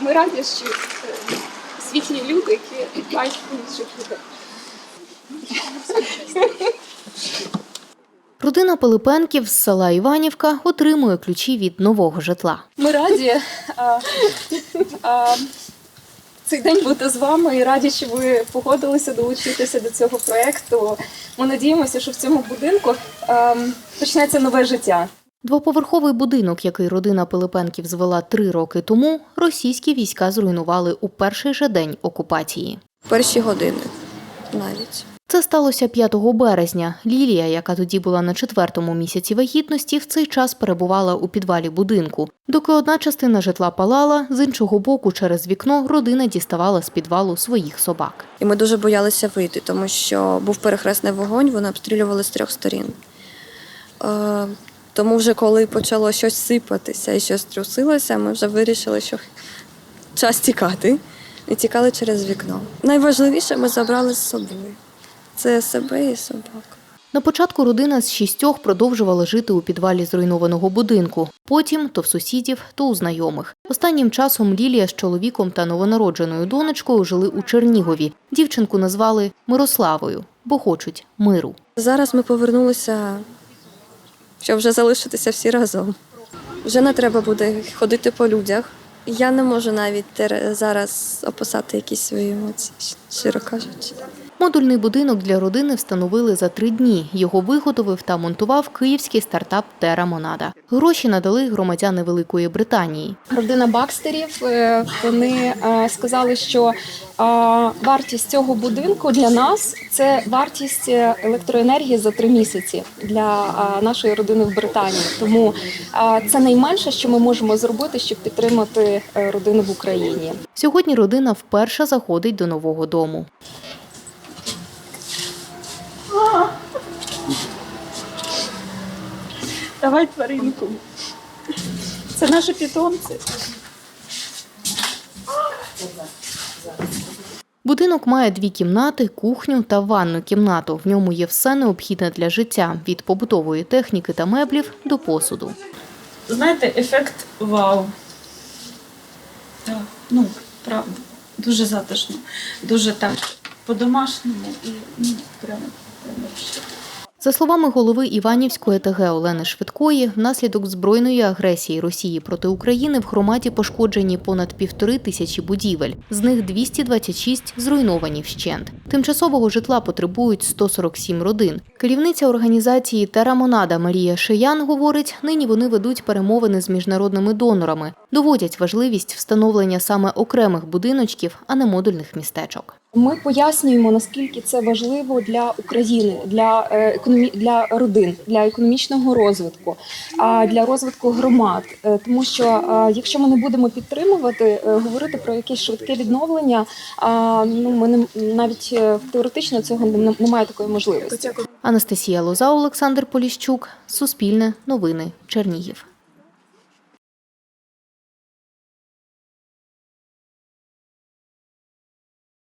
Ми раді, що е, світлі люди, які про інших людей. Родина Пилипенків з села Іванівка отримує ключі від нового житла. Ми раді а, а, цей день бути з вами і раді, що ви погодилися долучитися до цього проєкту. Ми надіємося, що в цьому будинку ем, почнеться нове життя. Двоповерховий будинок, який родина Пилипенків звела три роки тому, російські війська зруйнували у перший же день окупації. перші години навіть. Це сталося 5 березня. Лілія, яка тоді була на четвертому місяці вагітності, в цей час перебувала у підвалі будинку. Доки одна частина житла палала, з іншого боку, через вікно родина діставала з підвалу своїх собак. І ми дуже боялися вийти, тому що був перехресний вогонь, вони обстрілювали з трьох сторін. Тому вже коли почало щось сипатися і щось трусилося, ми вже вирішили, що час тікати. І тікали через вікно. Найважливіше ми забрали з собою. Це себе і собак. На початку родина з шістьох продовжувала жити у підвалі зруйнованого будинку. Потім то в сусідів, то у знайомих. Останнім часом Лілія з чоловіком та новонародженою донечкою жили у Чернігові. Дівчинку назвали Мирославою, бо хочуть миру. Зараз ми повернулися, щоб вже залишитися всі разом. Вже не треба буде ходити по людях. Я не можу навіть зараз описати якісь свої емоції, щиро кажучи. Модульний будинок для родини встановили за три дні. Його виготовив та монтував київський стартап Тера Монада. Гроші надали громадяни Великої Британії. Родина Бакстерів е, вони е, сказали, що е, вартість цього будинку для нас це вартість електроенергії за три місяці для нашої родини в Британії. Тому це найменше, що ми можемо зробити, щоб підтримати родину в Україні. Сьогодні родина вперше заходить до нового дому. Давай тваринку. Це наші питомці. Будинок має дві кімнати, кухню та ванну кімнату. В ньому є все необхідне для життя від побутової техніки та меблів до посуду. знаєте, ефект вау. Так, ну, правда. Дуже затишно, дуже так по-домашньому і ну, прямо, прямо. За словами голови Іванівської ТГ Олени Швидкої, внаслідок збройної агресії Росії проти України в громаді пошкоджені понад півтори тисячі будівель. З них 226 зруйновані вщент. Тимчасового житла потребують 147 родин. Керівниця організації Тера Монада Марія Шиян говорить, нині вони ведуть перемовини з міжнародними донорами, доводять важливість встановлення саме окремих будиночків, а не модульних містечок. Ми пояснюємо наскільки це важливо для України, для е, економі... для родин, для економічного розвитку, для розвитку громад. Е, Тому що е, якщо ми не будемо підтримувати, говорити про якесь швидке відновлення, ну ми не навіть теоретично цього не- немає такої можливості. Анастасія Лоза, Олександр Поліщук, Суспільне, Новини, Чернігів.